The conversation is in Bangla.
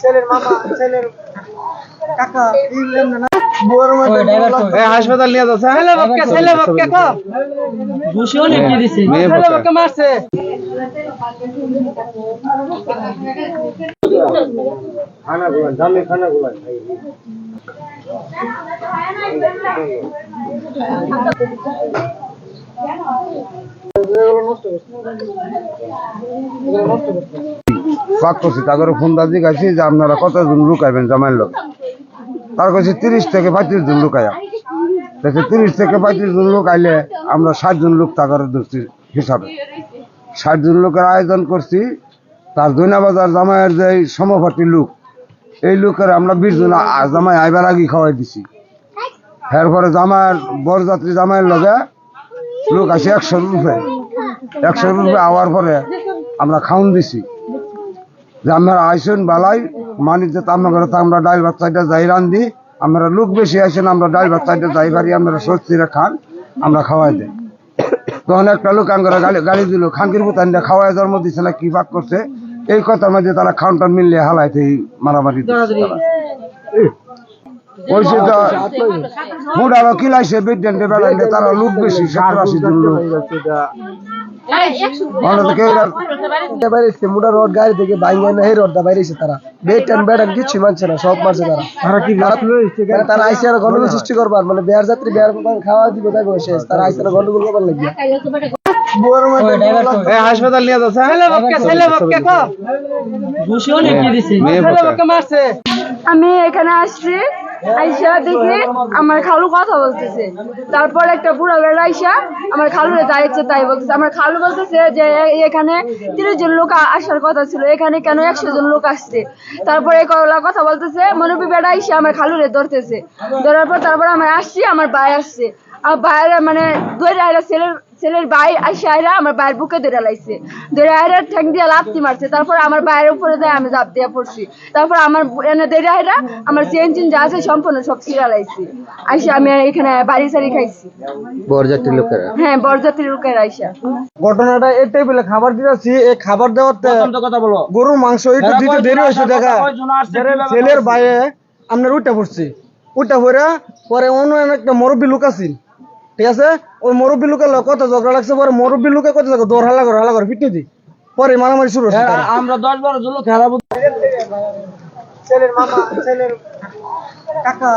ছেলের মামা ছেলের কাকা দিলেন না। বুয়ার মধ্যে এই হাসপাতাল নিয়ে যাচ্ছে ছেলে বক্কা ছেলে বক্কা কো ঘুষিও লিখে দিছে মেয়ে ছেলে পোকা। করছি তাদের ফোন দাদি গাইছি যে আপনারা কতজন লুকাইবেন জামাইয়ের লোক তার কাছে তিরিশ থেকে পঁয়ত্রিশ জন লুকায়া। দেখে তিরিশ থেকে পঁয়ত্রিশ জন লোক আইলে আমরা ষাট জন লোক তাদের ধরছি হিসাবে। ষাট জন লোকের আয়োজন করছি, তার দৈনাবাজার জামাইয়ের যে এই সমপাটি লোক, এই লোকের আমরা বিশ জন জামাই আইবার আগে খাওয়াই দিছি। এরপরে জামাইয়ের বরযাত্রী জামাইয়ের লগে লোক আসে একশো রুপে একশো রুপে আওয়ার পরে আমরা খাউন দিছি। যে আপনারা আইসেন বালাই মানি যে আমরা আমরা ডাইল ভাত চাইটা যাই রান্ধি। আমরা লোক বেশি আইসেন আমরা ডাইল ভাত চাইটা যাই পারি আপনারা স্বস্তিরে খান আমরা খাওয়াই দেয় তখন একটা লোক আঙ্গরা গালি গালি দিল খানকির দিয়ে খাওয়াই জন্ম দিচ্ছে না কি ভাগ করছে? এই কথার মধ্যে তারা খাউনটার মিললে হালাইতে মারামারি দিচ্ছে তারা। ওই সে তো মুডারও কিলাইছে বেড়াইলে তারা লোক বেশি সত্তর আশি জন লোক বাইরেছে মুডা রোড গাড়ি থেকে বাইঙ্গা না এই রোডটা বাইরেছে তারা। বেট এন্ড ব্যাট কিছু মানছে না সব মারছে তারা। তারা কি তারা আইসে আর গন্ডগোল সৃষ্টি করবার মানে বিহার যাত্রী বিহার খাওয়া দিব তাই বসে তারা আইসে আর গন্ডগোল করবার লাগবে। বুয়ার মধ্যে এই হাসপাতাল নিয়ে যাচ্ছে ছেলে বক্কা ছেলে বক্কা কো। ঘুষিও লিখে দিছে। মেয়ে ছেলে পোকা। বক্কা মারছে। আমি এখানে আসছি। আইসা দেখি আমার খালু কথা বলতেছে। তারপর একটা বুড়া বেড়া আইসা আমার খালুরে তাই বলতেছে। আমার খালু বলতেছে যে এখানে তিরিশ জন লোক আসার কথা ছিল। এখানে কেন একশো জন লোক আসছে? তারপরে কলা কথা বলতেছে, মনবী বেড়া আইসা আমার খালুরে ধরতেছে। ধরার পর তারপর আমার আসছি, আমার ভাই আসছে। আর ভাইয়ের মানে আইরা ছেলের ছেলের ভাই আইসা আইরা আমার ভাইয়ের বুকে ধরে লাইছে। ধরে আইরা ঠ্যাং দিয়ে লাফতি মারছে। তারপর আমার ভাইয়ের উপরে যায় আমি জাপ দিয়ে পড়ছি। তারপর আমার এনে ধরে আইরা আমার চেন চিন যা আছে সম্পূর্ণ সব ছিঁড়া লাইছি। আইসা আমি এখানে বাড়ি সারি খাইছি। বরযাত্রী লোকেরা? হ্যাঁ বরযাত্রী লোকের আইসা। ঘটনাটা এই টেবিলে খাবার দিয়েছি এই খাবার দেওয়াতে কথা বলো। গরুর মাংস একটু দিতে দেরি হয়েছে দেখা। ছেলের বাইরে আপনার উঠে পড়ছি। উঠে পড়ে পরে অন্য একটা মুরব্বী লোক আছিল ঠিক আছে? ওই মুরব্বী লোকের কত ঝগড়া লাগছে? পরে মুরব্বী লোকে কত ঝগড়া? দৌড় হালা করে হালা করে ফিটনি দি। পরে মারামারি শুরু আমরা দশ বারো জন লোক হারাবো ছেলের মামা ছেলের কাকা